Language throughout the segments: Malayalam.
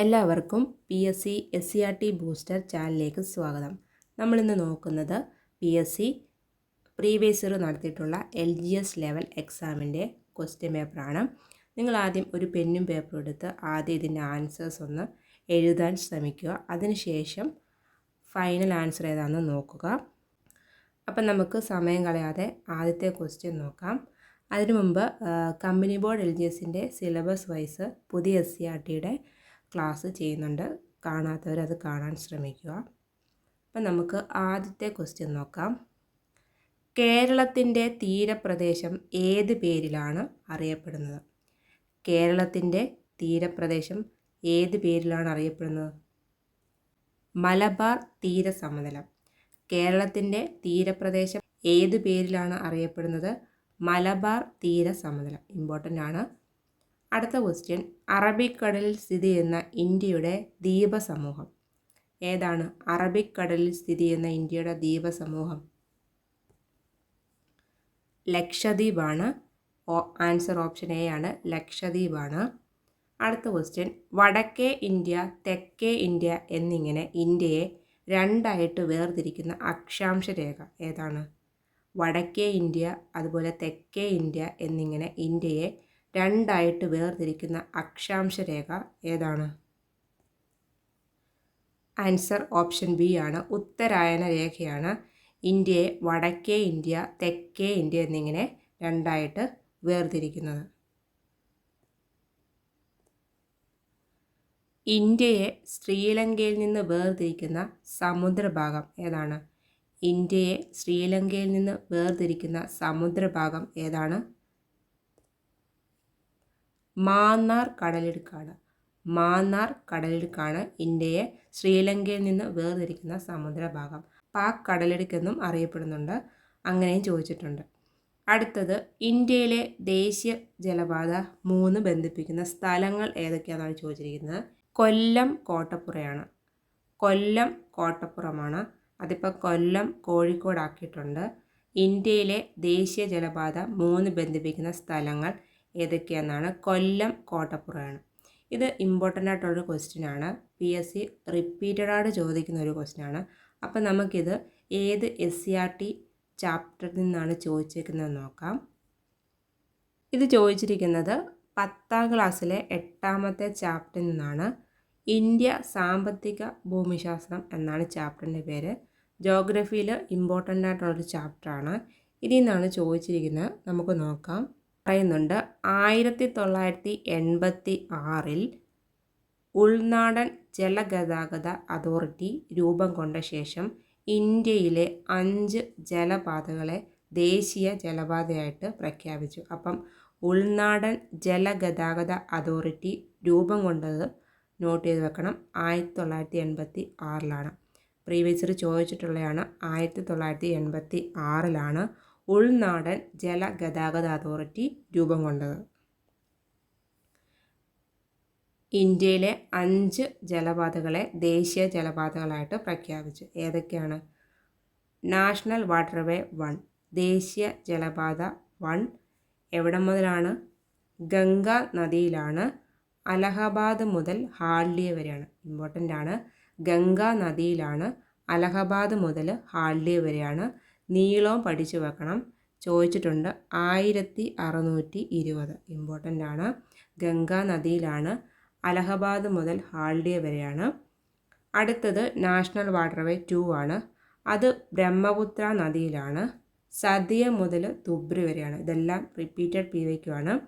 എല്ലാവർക്കും P S C S C R T booster ചാനലിലേക്ക് സ്വാഗതം. നമ്മളിന്ന് നോക്കുന്നത് P S C previous year നടത്തിയിട്ടുള്ള എൽ ജി എസ് ലെവൽ എക്സാമിന്റെ ക്വസ്റ്റ്യൻ പേപ്പറാണ് നിങ്ങൾ ആദ്യം ഒരു പെന്നും പേപ്പറും എടുത്ത് ആദ്യം ഇതിന്റെ ആൻസേഴ്സ് ഒന്ന് എഴുതാൻ ശ്രമിക്കുക. അതിനുശേഷം ഫൈനൽ ആൻസർ ഏതാണെന്ന് നോക്കുക. അപ്പം നമുക്ക് സമയം കളയാതെ ആദ്യത്തെ ക്വസ്റ്റ്യൻ നോക്കാം. അതിനു മുമ്പ് കമ്പനി ബോർഡ് എൽ ജി എസിന്റെ സിലബസ് വൈസ് പുതിയ എസ് സി ആർ ടിയുടെ ക്ലാസ് ചെയ്യുന്നുണ്ട്. കാണാത്തവർ അത് കാണാൻ ശ്രമിക്കുക. അപ്പം നമുക്ക് ആദ്യത്തെ ക്വസ്റ്റ്യൻ നോക്കാം. കേരളത്തിന്റെ തീരപ്രദേശം ഏത് പേരിലാണ് അറിയപ്പെടുന്നത്? കേരളത്തിന്റെ തീരപ്രദേശം ഏത് പേരിലാണ് അറിയപ്പെടുന്നത്? മലബാർ തീരസമതലം. കേരളത്തിന്റെ തീരപ്രദേശം ഏത് പേരിലാണ് അറിയപ്പെടുന്നത്? മലബാർ തീരസമതലം. ഇമ്പോർട്ടന്റ് ആണ്. അടുത്ത ക്വസ്റ്റ്യൻ അറബിക്കടലിൽ സ്ഥിതി ചെയ്യുന്ന ഇന്ത്യയുടെ ദ്വീപസമൂഹം. ഏതാണ് അറബിക്കടലിൽ സ്ഥിതി ചെയ്യുന്ന ഇന്ത്യയുടെ ദ്വീപസമൂഹം? ലക്ഷദ്വീപാണ്. ആൻസർ ഓപ്ഷൻ എ ആണ്. ലക്ഷദ്വീപാണ്. അടുത്ത ക്വസ്റ്റ്യൻ വടക്കേ ഇന്ത്യ തെക്കേ ഇന്ത്യ എന്നിങ്ങനെ ഇന്ത്യയെ രണ്ടായിട്ട് വേർതിരിക്കുന്ന അക്ഷാംശ രേഖ ഏതാണ്? വടക്കേ ഇന്ത്യ അതുപോലെ തെക്കേ ഇന്ത്യ എന്നിങ്ങനെ ഇന്ത്യയെ രണ്ടായിട്ട് വേർതിരിക്കുന്ന അക്ഷാംശ രേഖ ഏതാണ്? ആൻസർ ഓപ്ഷൻ ബി ആണ്. ഉത്തരായന രേഖയാണ്. ഇന്ത്യയെ വടക്കേ ഇന്ത്യ തെക്കേ ഇന്ത്യ എന്നിങ്ങനെ രണ്ടായിട്ട് വേർതിരിക്കുന്നത്. ഇന്ത്യയെ ശ്രീലങ്കയിൽ നിന്ന് വേർതിരിക്കുന്ന സമുദ്രഭാഗം ഏതാണ്? ഇന്ത്യയെ ശ്രീലങ്കയിൽ നിന്ന് വേർതിരിക്കുന്ന സമുദ്രഭാഗം ഏതാണ്? മാന്നാർ കടലിടുക്കാണ്. മാന്നാർ കടലിടുക്കാണ് ഇന്ത്യയെ ശ്രീലങ്കയിൽ നിന്ന് വേർതിരിക്കുന്ന സമുദ്രഭാഗം. പാക് കടലിടുക്കെന്നും അറിയപ്പെടുന്നുണ്ട്. അങ്ങനെയും ചോദിച്ചിട്ടുണ്ട്. അടുത്തത് ഇന്ത്യയിലെ ദേശീയ ജലപാത മൂന്ന് ബന്ധിപ്പിക്കുന്ന സ്ഥലങ്ങൾ ഏതൊക്കെയാണെന്നാണ് ചോദിച്ചിരിക്കുന്നത്. കൊല്ലം കോട്ടപ്പുറയാണ്. കൊല്ലം കോട്ടപ്പുറമാണ്. അതിപ്പോൾ കൊല്ലം കോഴിക്കോടാക്കിയിട്ടുണ്ട്. ഇന്ത്യയിലെ ദേശീയ ജലപാത മൂന്ന് ബന്ധിപ്പിക്കുന്ന സ്ഥലങ്ങൾ ഏതൊക്കെയാണെന്നാണ് കൊല്ലം കോട്ടപ്പുറയാണ്. ഇത് ഇമ്പോർട്ടന്റ് ആയിട്ടുള്ളൊരു ക്വസ്റ്റ്യൻ ആണ്. പി എസ് സി റിപ്പീറ്റഡ് ആയിട്ട് ചോദിക്കുന്ന ഒരു ക്വസ്റ്റ്യൻ ആണ്. അപ്പം നമുക്കിത് ഏത് എസ് സി ആർ ടി ചാപ്റ്ററിൽ നിന്നാണ് ചോദിച്ചിരിക്കുന്നത് നോക്കാം. ഇത് ചോദിച്ചിരിക്കുന്നത് പത്താം ക്ലാസ്സിലെ എട്ടാമത്തെ ചാപ്റ്ററിൽ നിന്നാണ്. ഇന്ത്യ സാമ്പത്തിക ഭൂമിശാസ്ത്രം എന്നാണ് ചാപ്റ്ററിന്റെ പേര്. ജോഗ്രഫിയിൽ ഇമ്പോർട്ടന്റ് ആയിട്ടുള്ളൊരു ചാപ്റ്ററാണ് ഇതിൽ നിന്നാണ് ചോദിച്ചിരിക്കുന്നത്. നമുക്ക് നോക്കാം. പറയുന്നുണ്ട്. ആയിരത്തി തൊള്ളായിരത്തി എൺപത്തി ആറിൽ ഉൾനാടൻ ജലഗതാഗത അതോറിറ്റി രൂപം കൊണ്ട ശേഷം ഇന്ത്യയിലെ അഞ്ച് ജലപാതകളെ ദേശീയ ജലപാതയായിട്ട് പ്രഖ്യാപിച്ചു. അപ്പം ഉൾനാടൻ ജലഗതാഗത അതോറിറ്റി രൂപം കൊണ്ടത് നോട്ട് ചെയ്ത് വെക്കണം. ആയിരത്തി തൊള്ളായിരത്തി എൺപത്തി ആറിലാണ് പ്രീവിയസ് ചോദിച്ചിട്ടുള്ളതാണ് ആയിരത്തി തൊള്ളായിരത്തി എൺപത്തി ആറിലാണ് ഉൾനാടൻ ജലഗതാഗത അതോറിറ്റി രൂപം കൊണ്ടത്. ഇന്ത്യയിലെ അഞ്ച് ജലപാതകളെ ദേശീയ ജലപാതകളായിട്ട് പ്രഖ്യാപിച്ചു. ഏതൊക്കെയാണ്? നാഷണൽ വാട്ടർവേ വൺ ദേശീയ ജലപാത വൺ എവിടെ മുതലാണ്? ഗംഗ നദിയിലാണ്. അലഹബാദ് മുതൽ ഹാർഡിയ വരെയാണ്. ഇമ്പോർട്ടന്റ് ആണ്. ഗംഗ നദിയിലാണ്. അലഹബാദ് മുതൽ ഹാർഡിയ വരെയാണ്. നീളവും പഠിച്ചു വെക്കണം. ചോദിച്ചിട്ടുണ്ട് ആയിരത്തി അറുന്നൂറ്റി ഇരുപത്. ഇമ്പോർട്ടന്റ് ആണ്. ഗംഗാ നദിയിലാണ് അലഹബാദ് മുതൽ ഹാൾഡിയ വരെയാണ്. അടുത്തത് നാഷണൽ വാട്ടർവേ ടു ആണ്. അത് ബ്രഹ്മപുത്ര നദിയിലാണ്. സദിയ മുതൽ തുബ്രി വരെയാണ്. ഇതെല്ലാം റിപ്പീറ്റഡ് പി വയ്ക്കുവാണ്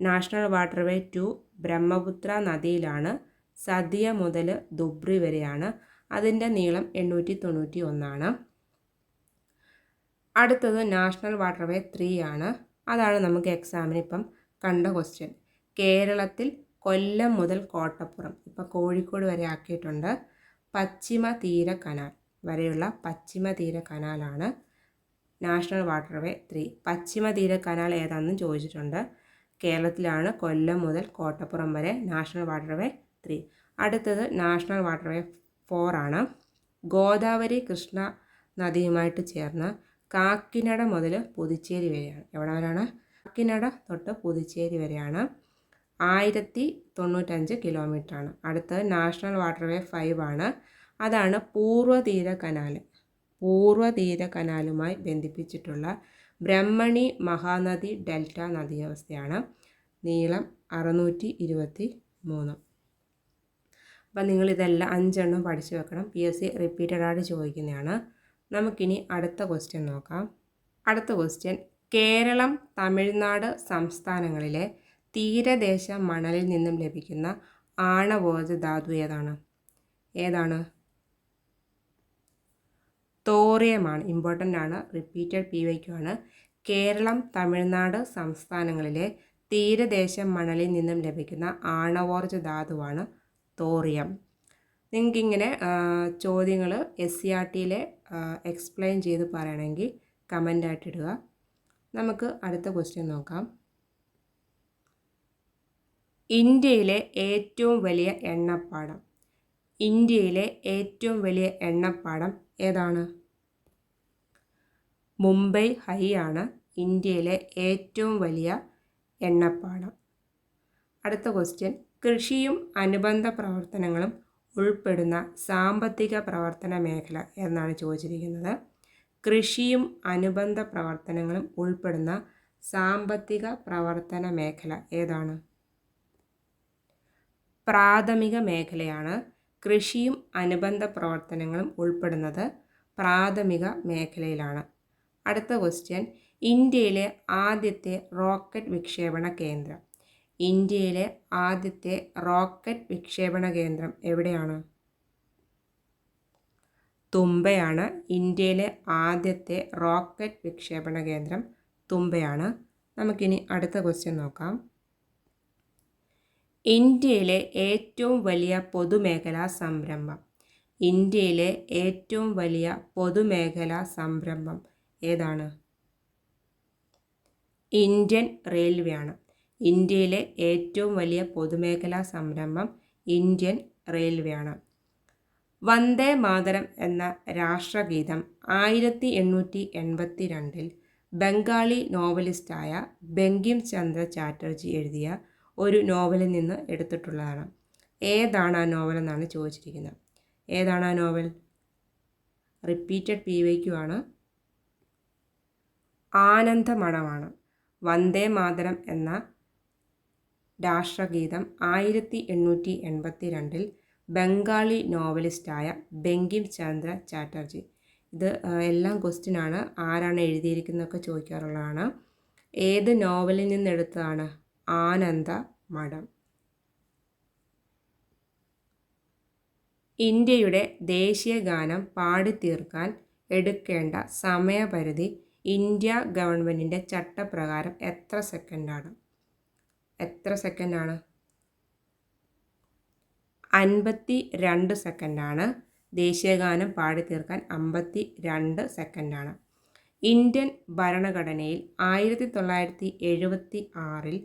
നാഷണൽ വാട്ടർവേ ടു ബ്രഹ്മപുത്ര നദിയിലാണ്. സദിയ മുതൽ ദുബ്രി വരെയാണ്. അതിന്റെ നീളം എണ്ണൂറ്റി തൊണ്ണൂറ്റി ഒന്നാണ്. അടുത്തത് നാഷണൽ വാട്ടർവേ ത്രീ ആണ്. അതാണ് നമുക്ക് എക്സാമിന് ഇപ്പം കണ്ട ക്വസ്റ്റ്യൻ കേരളത്തിൽ കൊല്ലം മുതൽ കോട്ടപ്പുറം ഇപ്പം കോഴിക്കോട് വരെ ആക്കിയിട്ടുണ്ട്. പശ്ചിമ തീര കനാൽ വരെയുള്ള പശ്ചിമ തീര കനാലാണ് നാഷണൽ വാട്ടർവേ ത്രീ. പശ്ചിമ തീര കനാൽ ഏതാണെന്നും ചോദിച്ചിട്ടുണ്ട്. കേരളത്തിലാണ് കൊല്ലം മുതൽ കോട്ടപ്പുറം വരെ നാഷണൽ വാട്ടർവേ ത്രീ. അടുത്തത് നാഷണൽ വാട്ടർവേ ഫോർ ആണ്. ഗോദാവരി കൃഷ്ണ നദിയുമായിട്ട് ചേർന്ന് കാക്കിനട മുതൽ പുതുച്ചേരി വരെയാണ്. എവിടെ വരെയാണ്? കാക്കിനട തൊട്ട് പുതുച്ചേരി വരെയാണ്. ആയിരത്തി തൊണ്ണൂറ്റഞ്ച് കിലോമീറ്ററാണ്. അടുത്തത് നാഷണൽ വാട്ടർവേ ഫൈവ് ആണ്. അതാണ് പൂർവതീര കനാൽ പൂർവതീര കനാലുമായി ബന്ധിപ്പിച്ചിട്ടുള്ള ബ്രഹ്മണി മഹാനദി ഡെൽറ്റ നദീവ്യവസ്ഥയാണ് നീളം അറുന്നൂറ്റി ഇരുപത്തി മൂന്ന്. അപ്പം നിങ്ങളിതെല്ലാം അഞ്ചെണ്ണം പഠിച്ചു വെക്കണം. പി എസ് സി റിപ്പീറ്റഡായിട്ട് ചോദിക്കുന്നതാണ്. നമുക്കിനി അടുത്ത ക്വസ്റ്റ്യൻ നോക്കാം. അടുത്ത ക്വസ്റ്റ്യൻ കേരളം തമിഴ്നാട് സംസ്ഥാനങ്ങളിലെ തീരദേശ മണലിൽ നിന്നും ലഭിക്കുന്ന ആണവോജ ധാതു ഏതാണ്? ഏതാണ്? തോറിയമാണ്. ഇമ്പോർട്ടന്റ് ആണ്. റിപ്പീറ്റഡ് പി വൈക്കുമാണ് കേരളം തമിഴ്നാട് സംസ്ഥാനങ്ങളിലെ തീരദേശ മണലിൽ നിന്നും ലഭിക്കുന്ന ആണവോർജ ധാതുവാണ് തോറിയം. നിങ്ങൾക്കിങ്ങനെ ചോദ്യങ്ങൾ എസ് സി ആർ ടിയിലെ എക്സ്പ്ലെയിൻ ചെയ്ത് പറയണമെങ്കിൽ കമന്റായിട്ട് ഇടുക. നമുക്ക് അടുത്ത ക്വസ്റ്റ്യൻ നോക്കാം. ഇന്ത്യയിലെ ഏറ്റവും വലിയ എണ്ണപ്പാടം. ഇന്ത്യയിലെ ഏറ്റവും വലിയ എണ്ണപ്പാടം ഏതാണ്? മുംബൈ ഹൈ ആണ് ഇന്ത്യയിലെ ഏറ്റവും വലിയ എണ്ണപ്പാടം. അടുത്ത ക്വസ്റ്റ്യൻ കൃഷിയും അനുബന്ധ പ്രവർത്തനങ്ങളും ഉൾപ്പെടുന്ന സാമ്പത്തിക പ്രവർത്തന മേഖല എന്നാണ് ചോദിച്ചിരിക്കുന്നത്. കൃഷിയും അനുബന്ധ പ്രവർത്തനങ്ങളും ഉൾപ്പെടുന്ന സാമ്പത്തിക പ്രവർത്തന മേഖല ഏതാണ്? പ്രാഥമിക മേഖലയാണ്. കൃഷിയും അനുബന്ധ പ്രവർത്തനങ്ങളും ഉൾപ്പെടുന്നത് പ്രാഥമിക മേഖലയിലാണ്. അടുത്ത ക്വസ്റ്റ്യൻ ഇന്ത്യയിലെ ആദ്യത്തെ റോക്കറ്റ് വിക്ഷേപണ കേന്ദ്രം. ഇന്ത്യയിലെ ആദ്യത്തെ റോക്കറ്റ് വിക്ഷേപണ കേന്ദ്രം എവിടെയാണ്? തുമ്പയാണ് ഇന്ത്യയിലെ ആദ്യത്തെ റോക്കറ്റ് വിക്ഷേപണ കേന്ദ്രം. തുമ്പയാണ്. നമുക്കിനി അടുത്ത ക്വസ്റ്റ്യൻ നോക്കാം. ഇന്ത്യയിലെ ഏറ്റവും വലിയ പൊതുമേഖലാ സംരംഭം. ഇന്ത്യയിലെ ഏറ്റവും വലിയ പൊതുമേഖലാ സംരംഭം ഏതാണ്? ഇന്ത്യൻ റെയിൽവേ ആണ് ഇന്ത്യയിലെ ഏറ്റവും വലിയ പൊതുമേഖലാ സംരംഭം ഇന്ത്യൻ റെയിൽവേ ആണ് വന്ദേ മാതരം എന്ന രാഷ്ട്രഗീതം ആയിരത്തി എണ്ണൂറ്റി എൺപത്തി രണ്ടിൽ ബംഗാളി നോവലിസ്റ്റായ ബങ്കിം ചന്ദ്ര ചാറ്റർജി എഴുതിയ ഒരു നോവലിൽ നിന്ന് എടുത്തിട്ടുള്ളതാണ്. ഏതാണ് ആ നോവൽ എന്നാണ് ചോദിച്ചിരിക്കുന്നത്. ഏതാണ് ആ നോവൽ? റിപ്പീറ്റഡ് പി വൈക്കു ആണ്. ആനന്ദമഠമാണ്. വന്ദേ മാതരം എന്ന രാഷ്ട്രഗീതം ആയിരത്തി എണ്ണൂറ്റി എൺപത്തി രണ്ടിൽ ബംഗാളി നോവലിസ്റ്റായ ബെങ്കിം ചന്ദ്ര ചാറ്റർജി. ഇത് എല്ലാം ക്വസ്റ്റ്യനാണ് ആരാണ് എഴുതിയിരിക്കുന്നതൊക്കെ ചോദിക്കാറുള്ളതാണ്. ഏത് നോവലിൽ നിന്നെടുത്തതാണ്? ആനന്ദ മഠം. ഇന്ത്യയുടെ ദേശീയ ഗാനം പാടിത്തീർക്കാൻ എടുക്കേണ്ട സമയപരിധി ഇന്ത്യ ഗവൺമെന്റിന്റെ ചട്ടപ്രകാരം എത്ര സെക്കൻഡാണ് എത്ര സെക്കൻഡാണ്? അൻപത്തി രണ്ട് സെക്കൻഡാണ്. ദേശീയഗാനം പാടിത്തീർക്കാൻ അമ്പത്തി രണ്ട് സെക്കൻഡാണ്. ഇന്ത്യൻ ഭരണഘടനയിൽ ആയിരത്തി തൊള്ളായിരത്തി എഴുപത്തി ആറിൽ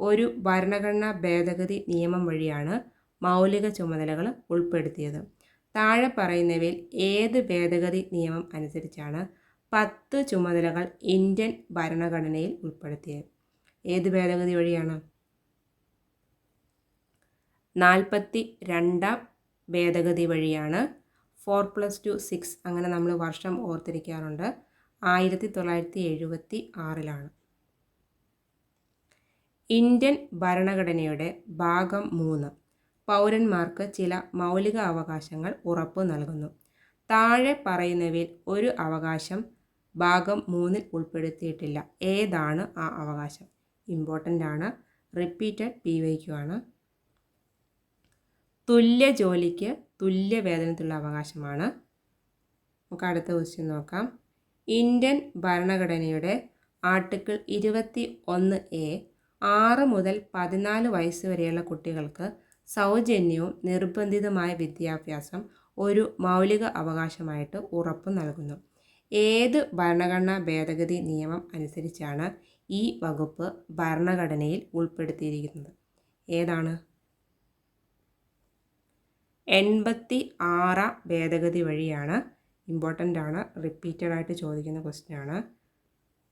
ഒരു ഭരണഘടനാ ഭേദഗതി നിയമം വഴിയാണ് മൗലിക ചുമതലകൾ ഉൾപ്പെടുത്തിയത്. താഴെ പറയുന്നവയിൽ ഏത് ഭേദഗതി നിയമം അനുസരിച്ചാണ് പത്ത് ചുമതലകൾ ഇന്ത്യൻ ഭരണഘടനയിൽ ഉൾപ്പെടുത്തിയത്? ഏത് ഭേദഗതി വഴിയാണ്? നാൽപ്പത്തി രണ്ടാം ഭേദഗതി വഴിയാണ് ഫോർ പ്ലസ് ടു സിക്സ് അങ്ങനെ നമ്മൾ വർഷം ഓർത്തിരിക്കാറുണ്ട്. ആയിരത്തി തൊള്ളായിരത്തി എഴുപത്തി ആറിലാണ് ഇന്ത്യൻ ഭരണഘടനയുടെ ഭാഗം മൂന്ന്. പൗരന്മാർക്ക് ചില മൗലിക അവകാശങ്ങൾ ഉറപ്പു നൽകുന്നു. താഴെ പറയുന്നവയിൽ ഒരു അവകാശം ഭാഗം മൂന്നിൽ ഉൾപ്പെടുത്തിയിട്ടില്ല. ഏതാണ് ആ അവകാശം? ഇമ്പോർട്ടന്റ് ആണ്. റിപ്പീറ്റഡ് പി വൈക്കു ആണ്. തുല്യ ജോലിക്ക് തുല്യ വേതനത്തിലുള്ള അവകാശമാണ്. നമുക്ക് അടുത്ത ക്വസ്റ്റ്യൻ നോക്കാം. ഇന്ത്യൻ ഭരണഘടനയുടെ ആർട്ടിക്കിൾ ഇരുപത്തി ഒന്ന് എ ആറ് മുതൽ പതിനാല് വയസ്സ് വരെയുള്ള കുട്ടികൾക്ക് സൗജന്യവും നിർബന്ധിതമായ വിദ്യാഭ്യാസം ഒരു മൗലിക അവകാശമായിട്ട് ഉറപ്പ് നൽകുന്നു. ഏത് ഭരണഘടനാ ഭേദഗതി നിയമം അനുസരിച്ചാണ് ഈ വകുപ്പ് ഭരണഘടനയിൽ ഉൾപ്പെടുത്തിയിരിക്കുന്നത്? ഏതാണ്? എൺപത്തി ആറാം ഭേദഗതി വഴിയാണ് ഇമ്പോർട്ടന്റ് ആണ് റിപ്പീറ്റഡ് ആയിട്ട് ചോദിക്കുന്ന ക്വസ്റ്റ്യൻ ആണ്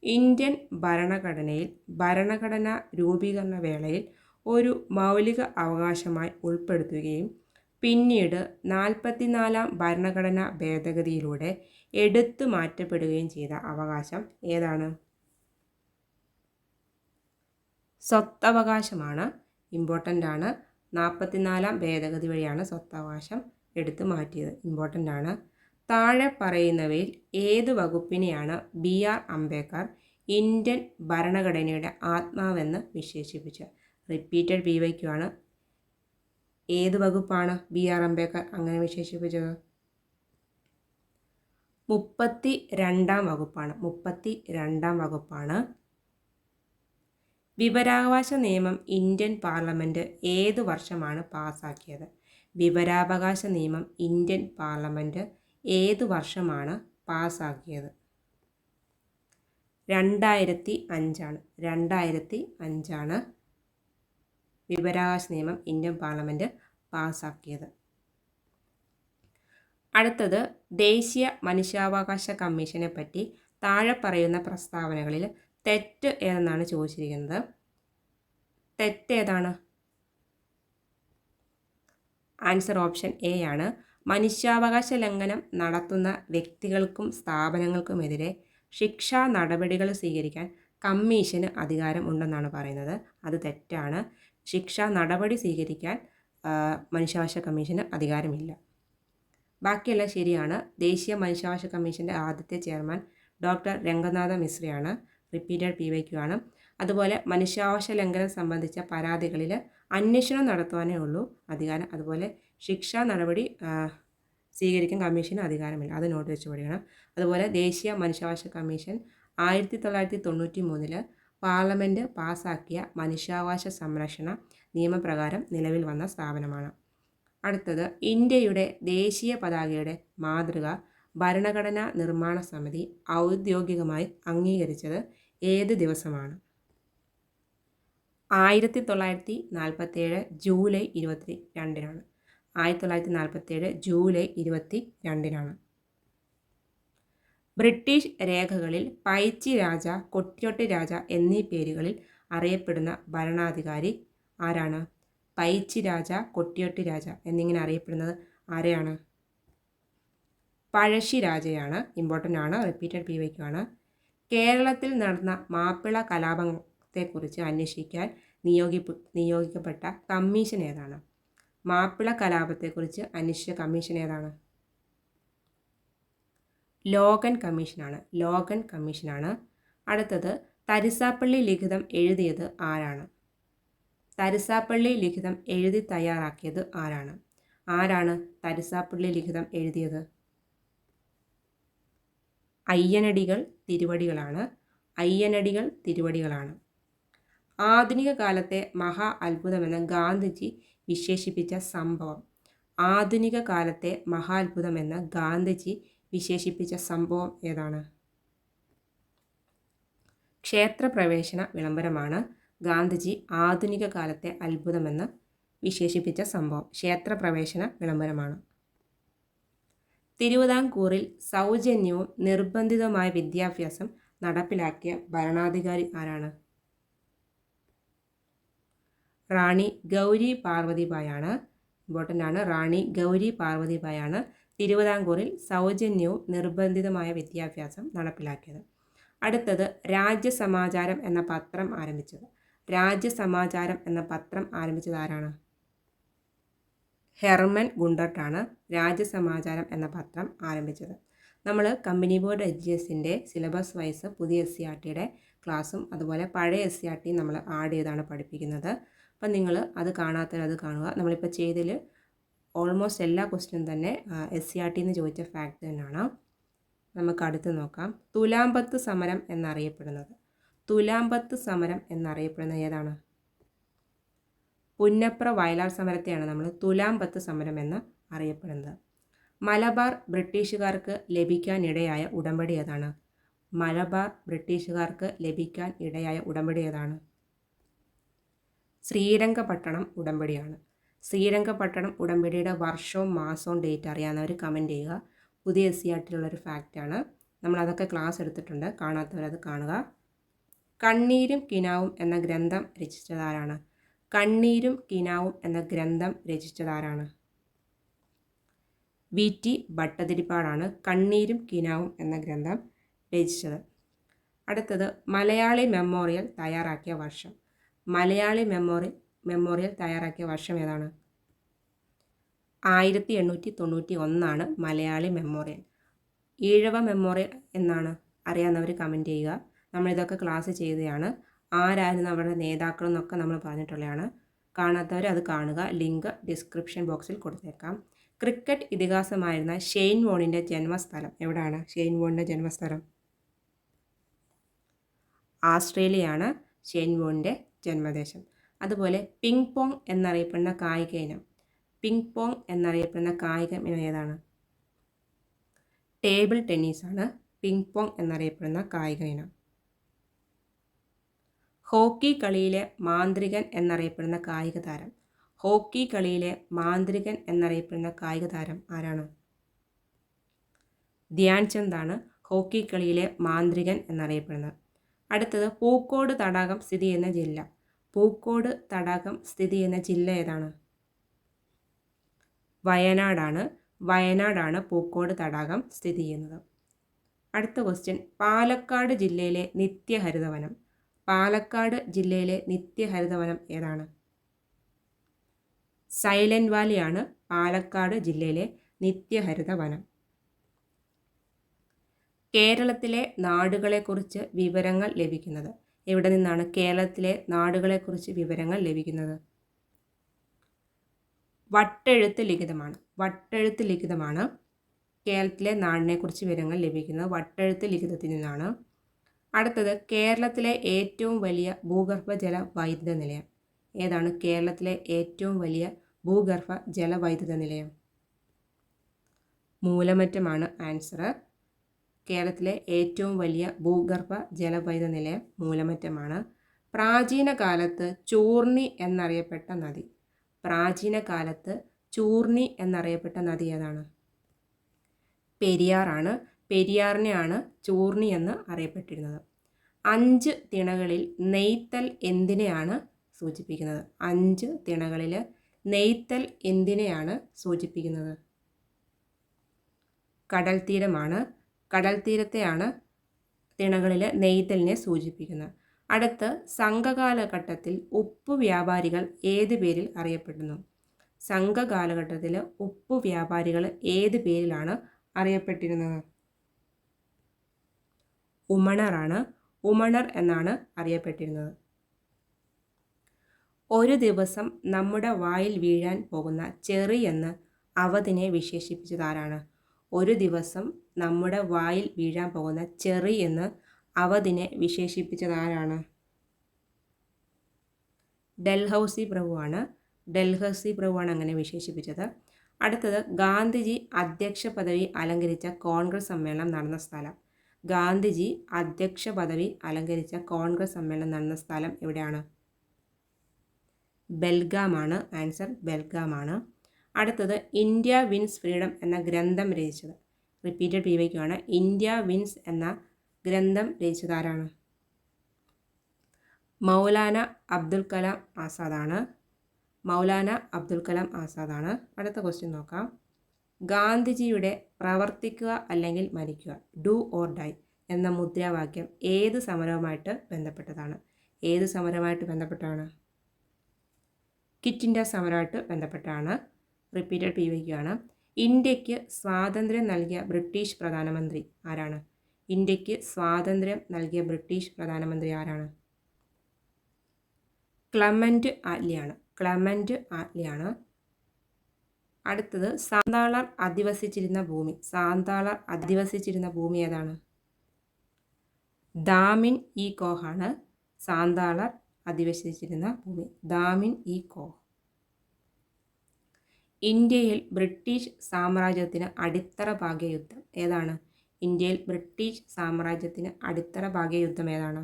ഇന്ത്യൻ ഭരണഘടനയിൽ ഭരണഘടന രൂപീകരണ വേളയിൽ ഒരു മൗലിക അവകാശമായി ഉൾപ്പെടുത്തുകയും പിന്നീട് നാൽപ്പത്തിനാലാം ഭരണഘടനാ ഭേദഗതിയിലൂടെ എടുത്തു മാറ്റപ്പെടുകയും ചെയ്ത അവകാശം ഏതാണ്? സ്വത്തവകാശമാണ് ഇമ്പോർട്ടന്റ് ആണ് നാൽപ്പത്തിനാലാം ഭേദഗതി വഴിയാണ് സ്വത്തവകാശം എടുത്തു മാറ്റിയത്. ഇമ്പോർട്ടന്റ് ആണ്. താഴെ പറയുന്നവയിൽ ഏത് വകുപ്പിനെയാണ് ബി ആർ അംബേദ്കർ ഇന്ത്യൻ ഭരണഘടനയുടെ ആത്മാവെന്ന് വിശേഷിപ്പിച്ചത്? റിപ്പീറ്റഡ് ബി വൈക്യു ആണ്. ഏത് വകുപ്പാണ് ബി ആർ അംബേദ്കർ അങ്ങനെ വിശേഷിപ്പിച്ചത്? മുപ്പത്തി രണ്ടാം വകുപ്പാണ്. മുപ്പത്തി രണ്ടാം വകുപ്പാണ് വിവരാവകാശ നിയമം ഇന്ത്യൻ പാർലമെന്റ് ഏത് വർഷമാണ് പാസാക്കിയത്? വിവരാവകാശ നിയമം ഇന്ത്യൻ പാർലമെന്റ് ഏത് വർഷമാണ് പാസാക്കിയത്? രണ്ടായിരത്തി അഞ്ചാണ് രണ്ടായിരത്തി അഞ്ചാണ് വിവരാവകാശ നിയമം ഇന്ത്യൻ പാർലമെന്റ് പാസാക്കിയത്. അടുത്തത് ദേശീയ മനുഷ്യാവകാശ കമ്മീഷനെ പറ്റി താഴെ പറയുന്ന പ്രസ്താവനകളിൽ തെറ്റ് ഏതെന്നാണ് ചോദിച്ചിരിക്കുന്നത്? തെറ്റ് ഏതാണ്? ആൻസർ ഓപ്ഷൻ എ ആണ്. മനുഷ്യാവകാശ ലംഘനം നടത്തുന്ന വ്യക്തികൾക്കും സ്ഥാപനങ്ങൾക്കുമെതിരെ ശിക്ഷാ നടപടികൾ സ്വീകരിക്കാൻ കമ്മീഷന് അധികാരം ഉണ്ടെന്നാണ് പറയുന്നത്. അത് തെറ്റാണ്. ശിക്ഷാ നടപടി സ്വീകരിക്കാൻ മനുഷ്യാവകാശ കമ്മീഷന് അധികാരമില്ല. ബാക്കിയെല്ലാം ശരിയാണ്. ദേശീയ മനുഷ്യാവകാശ കമ്മീഷന്റെ ആദ്യത്തെ ചെയർമാൻ ഡോക്ടർ രംഗനാഥ മിശ്രയാണ്. റിപ്പീറ്റഡ് പി വൈ ക്യു ആണ്. അതുപോലെ മനുഷ്യാവകാശ ലംഘനം സംബന്ധിച്ച പരാതികളിൽ അന്വേഷണം നടത്തുവാനേ ഉള്ളൂ. അധികാരം അതുപോലെ ശിക്ഷാ നടപടി സ്വീകരിക്കാൻ കമ്മീഷന് അധികാരമില്ല. അത് നോട്ട് വെച്ച് പഠിക്കണം. അതുപോലെ ദേശീയ മനുഷ്യാവകാശ കമ്മീഷൻ ആയിരത്തി തൊള്ളായിരത്തി തൊണ്ണൂറ്റി മൂന്നിൽ പാർലമെന്റ് പാസാക്കിയ മനുഷ്യാവകാശ സംരക്ഷണ നിയമപ്രകാരം നിലവിൽ വന്ന സ്ഥാപനമാണ്. അടുത്തത് ഇന്ത്യയുടെ ദേശീയ പതാകയുടെ മാതൃക ഭരണഘടനാ നിർമ്മാണ സമിതി ഔദ്യോഗികമായി അംഗീകരിച്ചത് ഏത് ദിവസമാണ്? ആയിരത്തി തൊള്ളായിരത്തി നാൽപ്പത്തേഴ് ജൂലൈ ഇരുപത്തി രണ്ടിനാണ് ആയിരത്തി തൊള്ളായിരത്തി നാൽപ്പത്തേഴ് ജൂലൈ ഇരുപത്തി രണ്ടിനാണ് ബ്രിട്ടീഷ് രേഖകളിൽ പൈച്ചി രാജ കൊട്ടിയൊട്ടി രാജ എന്നീ പേരുകളിൽ അറിയപ്പെടുന്ന ഭരണാധികാരി ആരാണ്? പൈച്ചി രാജ കൊട്ടിയൊട്ടി രാജ എന്നിങ്ങനെ അറിയപ്പെടുന്നത് ആരെയാണ്? പഴശ്ശി രാജയാണ്. ഇമ്പോർട്ടന്റ് ആണ്. റിപ്പീറ്റഡ് പി വൈക്കാണ് കേരളത്തിൽ നടന്ന മാപ്പിള കലാപത്തെക്കുറിച്ച് അന്വേഷിക്കാൻ നിയോഗിപ്പ് നിയോഗിക്കപ്പെട്ട കമ്മീഷൻ ഏതാണ്? മാപ്പിള കലാപത്തെക്കുറിച്ച് അന്വേഷിച്ച കമ്മീഷൻ ഏതാണ്? ലോഗൻ കമ്മീഷനാണ് ലോഗൻ കമ്മീഷനാണ് അടുത്തത് തരിസാപ്പള്ളി ലിഖിതം എഴുതിയത് ആരാണ്? തരിസാപ്പള്ളി ലിഖിതം എഴുതി തയ്യാറാക്കിയത് ആരാണ്? ആരാണ് തരിസാപ്പള്ളി ലിഖിതം എഴുതിയത്? അയ്യനടികൾ തിരുവടികളാണ്. അയ്യനടികൾ തിരുവടികളാണ്. ആധുനിക കാലത്തെ മഹാ അത്ഭുതമെന്ന് ഗാന്ധിജി വിശേഷിപ്പിച്ച സംഭവം. ആധുനിക കാലത്തെ മഹാ അത്ഭുതമെന്ന് ഗാന്ധിജി വിശേഷിപ്പിച്ച സംഭവം ഏതാണ്? ക്ഷേത്രപ്രവേശന വിളംബരമാണ് ഗാന്ധിജി ആധുനിക കാലത്തെ അത്ഭുതമെന്ന് വിശേഷിപ്പിച്ച സംഭവം. ക്ഷേത്രപ്രവേശന വിളംബരമാണ്. തിരുവിതാംകൂറിൽ സൗജന്യവും നിർബന്ധിതവുമായ വിദ്യാഭ്യാസം നടപ്പിലാക്കിയ ഭരണാധികാരി ആരാണ്? റാണി ഗൗരി പാർവതിബായാണ് ഇമ്പോർട്ടന്റ് ആണ്. റാണി ഗൗരി പാർവതിബായാണ് തിരുവിതാംകൂറിൽ സൗജന്യവും നിർബന്ധിതമായ വിദ്യാഭ്യാസം നടപ്പിലാക്കിയത്. അടുത്തത് രാജ്യസമാചാരം എന്ന പത്രം ആരംഭിച്ചത്. രാജ്യസമാചാരം എന്ന പത്രം ആരംഭിച്ചത് ആരാണ്? ഹെർമൻ ഗുണ്ടർട്ടാണ് രാജ്യസമാചാരം എന്ന പത്രം ആരംഭിച്ചത്. നമ്മൾ കമ്പനി ബോർഡ് എച്ച് ജി എസിന്റെ സിലബസ് വൈസ് പുതിയ എസ് സി ആർ ടിയുടെ ക്ലാസ്സും അതുപോലെ പഴയ എസ് സി ആർ ടി നമ്മൾ ആഡ് ചെയ്താണ് പഠിപ്പിക്കുന്നത്. അപ്പം നിങ്ങൾ അത് കാണാത്തവർ അത് കാണുക. നമ്മളിപ്പോൾ ചെയ്തതിൽ ഓൾമോസ്റ്റ് എല്ലാ ക്വസ്റ്റ്യനും തന്നെ എസ് സി ആർ ടി എന്ന് ചോദിച്ച ഫാക്ട് തന്നെയാണ്. നമുക്ക് അടുത്ത് നോക്കാം. തുലാമ്പത്ത് സമരം എന്നറിയപ്പെടുന്നത്. തുലാമ്പത്ത് സമരം എന്നറിയപ്പെടുന്നത് ഏതാണ്? പുന്നപ്ര വയലാർ സമരത്തെയാണ് നമ്മൾ തുലാമ്പത്ത് സമരം എന്ന് അറിയപ്പെടുന്നത്. മലബാർ ബ്രിട്ടീഷുകാർക്ക് ലഭിക്കാനിടയായ ഉടമ്പടി ഏതാണ്? മലബാർ ബ്രിട്ടീഷുകാർക്ക് ലഭിക്കാൻ ഇടയായ ഉടമ്പടി ഏതാണ്? ശ്രീരംഗപട്ടണം ഉടമ്പടിയാണ്. ശ്രീരംഗപട്ടണം ഉടമ്പടിയുടെ വർഷവും മാസവും ഡേറ്റ് അറിയാവുന്നവർ കമന്റ് ചെയ്യുക. പുതിയ എസ് സി ആർട്ടിലുള്ളൊരു ഫാക്റ്റാണ് നമ്മളതൊക്കെ ക്ലാസ് എടുത്തിട്ടുണ്ട്. കാണാത്തവരത് കാണുക. കണ്ണീരും കിനാവും എന്ന ഗ്രന്ഥം രചിച്ചതാരാണ് കണ്ണീരും കിനാവും എന്ന ഗ്രന്ഥം രചിച്ചതാരാണ്? വി. ടി. ഭട്ടതിരിപ്പാടാണ് കണ്ണീരും കിനാവും എന്ന ഗ്രന്ഥം രചിച്ചത്. അടുത്തത് മലയാളി മെമ്മോറിയൽ തയ്യാറാക്കിയ വർഷം. മലയാളി മെമ്മോറിയൽ മെമ്മോറിയൽ തയ്യാറാക്കിയ വർഷം ഏതാണ്? ആയിരത്തി എണ്ണൂറ്റി തൊണ്ണൂറ്റി ഒന്നാണ് മലയാളി മെമ്മോറിയൽ. ഈഴവ മെമ്മോറിയൽ എന്നാണ് അറിയാവുന്നവർ കമന്റ് ചെയ്യുക. നമ്മളിതൊക്കെ ക്ലാസ് ചെയ്തതാണ് ആരായിരുന്നു അവരുടെ നേതാക്കൾ എന്നൊക്കെ നമ്മൾ പറഞ്ഞിട്ടുള്ളതാണ്. കാണാത്തവർ അത് കാണുക. ലിങ്ക് ഡിസ്ക്രിപ്ഷൻ ബോക്സിൽ കൊടുത്തേക്കാം. ക്രിക്കറ്റ് ഇതിഹാസമായിരുന്ന ഷെയ്ൻ വോണിന്റെ ജന്മസ്ഥലം എവിടെയാണ് ഷെയ്ൻ വോണിന്റെ ജന്മസ്ഥലം? ആസ്ട്രേലിയയാണ് ഷെയ്ൻ വോണിന്റെ ജന്മദേശം. അതുപോലെ പിങ് പോങ് എന്നറിയപ്പെടുന്ന കായിക ഇനം. പിങ് പോങ് എന്നറിയപ്പെടുന്ന കായിക ഇനം ഏതാണ്? ടേബിൾ ടെന്നീസാണ്. പിങ് പോങ് എന്നറിയപ്പെടുന്ന കായിക ഇനം. ഹോക്കി കളിയിലെ മാന്ത്രികൻ എന്നറിയപ്പെടുന്ന കായിക താരം. ഹോക്കി കളിയിലെ മാന്ത്രികൻ എന്നറിയപ്പെടുന്ന കായിക താരം ആരാണ്? ധ്യാൻചന്ദാണ് ഹോക്കി കളിയിലെ മാന്ത്രികൻ എന്നറിയപ്പെടുന്നത്. അടുത്തത് പൂക്കോട് തടാകം സ്ഥിതി ചെയ്യുന്ന ജില്ല. പൂക്കോട് തടാകം സ്ഥിതി ചെയ്യുന്ന ജില്ല ഏതാണ്? വയനാടാണ് വയനാടാണ് പൂക്കോട് തടാകം സ്ഥിതി ചെയ്യുന്നത്. അടുത്ത ക്വസ്റ്റ്യൻ പാലക്കാട് ജില്ലയിലെ നിത്യഹരിതവനം. പാലക്കാട് ജില്ലയിലെ നിത്യഹരിതവനം ഏതാണ്? സൈലന്റ് വാലിയാണ് പാലക്കാട് ജില്ലയിലെ നിത്യഹരിത വനം കേരളത്തിലെ നാടുകളെക്കുറിച്ച് വിവരങ്ങൾ ലഭിക്കുന്നത്. എവിടെ നിന്നാണ് കേരളത്തിലെ നാടുകളെക്കുറിച്ച് വിവരങ്ങൾ ലഭിക്കുന്നത്? വട്ടെഴുത്ത് ലിഖിതമാണ്. വട്ടെഴുത്ത് ലിഖിതമാണ് കേരളത്തിലെ നാടിനെക്കുറിച്ച് വിവരങ്ങൾ ലഭിക്കുന്നത്. വട്ടെഴുത്ത് ലിഖിതത്തിൽ നിന്നാണ് അടുത്തത് കേരളത്തിലെ ഏറ്റവും വലിയ ഭൂഗർഭജല വൈദ്യുത നിലയം. ഏതാണ് കേരളത്തിലെ ഏറ്റവും വലിയ ഭൂഗർഭ ജലവൈദ്യുത നിലയം? മൂലമറ്റമാണ് ആൻസർ. കേരളത്തിലെ ഏറ്റവും വലിയ ഭൂഗർഭ ജലവൈദ്യുത നിലയം മൂലമറ്റമാണ്. പ്രാചീന കാലത്ത് ചൂർണി എന്നറിയപ്പെട്ട നദി. പ്രാചീന കാലത്ത് ചൂർണി എന്നറിയപ്പെട്ട നദി ഏതാണ്? പെരിയാറാണ് പെരിയാറിനെയാണ് ചൂർണി എന്ന് അറിയപ്പെട്ടിരുന്നത്. അഞ്ച് തിണകളിൽ നെയ്ത്തൽ എന്തിനെയാണ് സൂചിപ്പിക്കുന്നത്? അഞ്ച് തിണകളിൽ നെയ്ത്തൽ എന്തിനെയാണ് സൂചിപ്പിക്കുന്നത്? കടൽ തീരമാണ്. കടൽ തീരത്തെയാണ് തിണകളിൽ നെയ്ത്തലിനെ സൂചിപ്പിക്കുന്നത്. അടുത്ത് സംഘകാലഘട്ടത്തിൽ ഉപ്പ് വ്യാപാരികൾ ഏത് പേരിൽ അറിയപ്പെടുന്നു? സംഘകാലഘട്ടത്തിൽ ഉപ്പ് വ്യാപാരികൾ ഏത് പേരിലാണ് അറിയപ്പെട്ടിരുന്നത്? ഉമണറാണ് ഉമണർ എന്നാണ് അറിയപ്പെട്ടിരുന്നത്. ഒരു ദിവസം നമ്മുടെ വായിൽ വീഴാൻ പോകുന്ന ചെറി എന്ന് അവതിനെ വിശേഷിപ്പിച്ചതാരാണ്? ഒരു ദിവസം നമ്മുടെ വായിൽ വീഴാൻ പോകുന്ന ചെറി എന്ന് അവതിനെ വിശേഷിപ്പിച്ചതാരാണ്? ഡൽഹൌസി പ്രഭുവാണ്. ഡൽഹൌസി പ്രഭുവാണ് അങ്ങനെ വിശേഷിപ്പിച്ചത്. അടുത്തത് ഗാന്ധിജി അധ്യക്ഷ പദവി അലങ്കരിച്ച കോൺഗ്രസ് സമ്മേളനം നടന്ന സ്ഥലം. ഗാന്ധിജി അധ്യക്ഷ പദവി അലങ്കരിച്ച കോൺഗ്രസ് സമ്മേളനം നടന്ന സ്ഥലം എവിടെയാണ്? ബെൽഗാമാണ്. ആൻസർ ബെൽഗാമാണ്. അടുത്തത് ഇന്ത്യ വിൻസ് ഫ്രീഡം എന്ന ഗ്രന്ഥം രചിച്ചത്. റിപ്പീറ്റഡ് പി ഇന്ത്യ വിൻസ് എന്ന ഗ്രന്ഥം രചിച്ചത് ആരാണ്? മൗലാന അബ്ദുൽ കലാം ആസാദാണ്. മൗലാന അബ്ദുൽ കലാം ആസാദാണ്. അടുത്ത ക്വസ്റ്റ്യൻ നോക്കാം. ഗാന്ധിജിയുടെ പ്രവർത്തിക്കുക അല്ലെങ്കിൽ മരിക്കുക ഡു ഓർ ഡൈ എന്ന മുദ്രാവാക്യം ഏത് സമരവുമായിട്ട് ബന്ധപ്പെട്ടതാണ്? ഏത് സമരവുമായിട്ട് ബന്ധപ്പെട്ടാണ്? കിറ്റ് ഇന്ത്യ സമരമായിട്ട് ബന്ധപ്പെട്ടാണ്. റിപ്പീറ്റഡ് പി വയ്ക്കുകയാണ് ഇന്ത്യയ്ക്ക് സ്വാതന്ത്ര്യം നൽകിയ ബ്രിട്ടീഷ് പ്രധാനമന്ത്രി ആരാണ്? ഇന്ത്യയ്ക്ക് സ്വാതന്ത്ര്യം നൽകിയ ബ്രിട്ടീഷ് പ്രധാനമന്ത്രി ആരാണ്? ക്ലമന്റ് ആറ്റ്ലിയാണ്. ക്ലമന്റ് ആറ്റ്ലിയാണ്. അടുത്തത് സാന്താളർ അധിവസിച്ചിരുന്ന ഭൂമി. സാന്താളർ അധിവസിച്ചിരുന്ന ഭൂമി ഏതാണ്? ദാമിൻ ഇ കോഹാണ് സാന്താളർ അധിവസിച്ചിരുന്ന ഭൂമി. ദാമിൻ ഇ കോഹ്. ഇന്ത്യയിൽ ബ്രിട്ടീഷ് സാമ്രാജ്യത്തിന് അടിത്തറ ഭാഗ്യ യുദ്ധം ഏതാണ്? ഇന്ത്യയിൽ ബ്രിട്ടീഷ് സാമ്രാജ്യത്തിന് അടിത്തറ ഭാഗ്യ യുദ്ധം ഏതാണ്?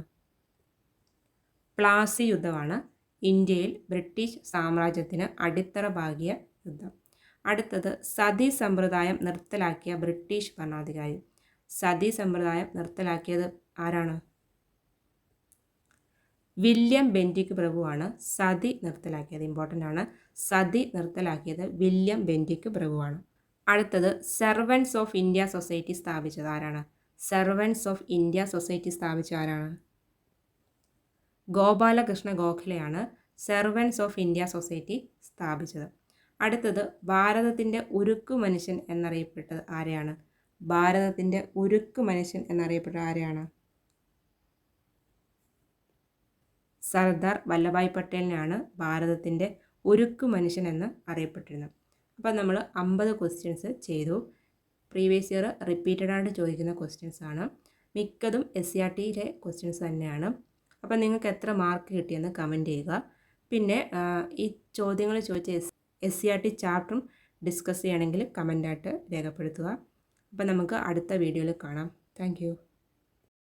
പ്ലാസി യുദ്ധമാണ് ഇന്ത്യയിൽ ബ്രിട്ടീഷ് സാമ്രാജ്യത്തിന് അടിത്തറ ഭാഗ്യ യുദ്ധം അടുത്തത് സതി സമ്പ്രദായം നിർത്തലാക്കിയ ബ്രിട്ടീഷ് ഭരണാധികാരി. സതി സമ്പ്രദായം നിർത്തലാക്കിയത് ആരാണ്? വില്യം ബെൻഡിക് പ്രഭുവാണ് സതി നിർത്തലാക്കിയത്. ഇമ്പോർട്ടന്റ് ആണ്. സതി നിർത്തലാക്കിയത് വില്യം ബെൻഡിക് പ്രഭുവാണ്. അടുത്തത് സെർവൻസ് ഓഫ് ഇന്ത്യ സൊസൈറ്റി സ്ഥാപിച്ചത് ആരാണ്? സെർവൻസ് ഓഫ് ഇന്ത്യ സൊസൈറ്റി സ്ഥാപിച്ച ആരാണ്? ഗോപാലകൃഷ്ണ ഗോഖലെയാണ് സെർവൻസ് ഓഫ് ഇന്ത്യ സൊസൈറ്റി സ്ഥാപിച്ചത്. അടുത്തത് ഭാരതത്തിന്റെ ഉരുക്കു മനുഷ്യൻ എന്നറിയപ്പെട്ടത് ആരെയാണ്? ഭാരതത്തിന്റെ ഉരുക്കു മനുഷ്യൻ എന്നറിയപ്പെട്ടത് ആരെയാണ്? സർദാർ വല്ലഭായ് പട്ടേലിനാണ് ഭാരതത്തിന്റെ ഉരുക്കു മനുഷ്യൻ എന്ന് അറിയപ്പെട്ടിരുന്നത്. അപ്പോൾ നമ്മൾ അമ്പത് ക്വസ്റ്റ്യൻസ് ചെയ്തു. പ്രീവിയസ് ഇയർ റിപ്പീറ്റഡ് ആയിട്ട് ചോദിക്കുന്ന ക്വസ്റ്റ്യൻസ് ആണ്. മിക്കതും എസ് സി ആർ ടിയിലെ ക്വസ്റ്റ്യൻസ് തന്നെയാണ്. അപ്പോൾ നിങ്ങൾക്ക് എത്ര മാർക്ക് കിട്ടിയെന്ന് കമന്റ് ചെയ്യുക. പിന്നെ ഈ ചോദ്യങ്ങൾ ചോദിച്ച S S C R T ചാപ്റ്ററും discuss ചെയ്യണമെങ്കിൽ കമന്റായിട്ട് രേഖപ്പെടുത്തുക. അപ്പോൾ നമുക്ക് അടുത്ത വീഡിയോയിൽ കാണാം. താങ്ക്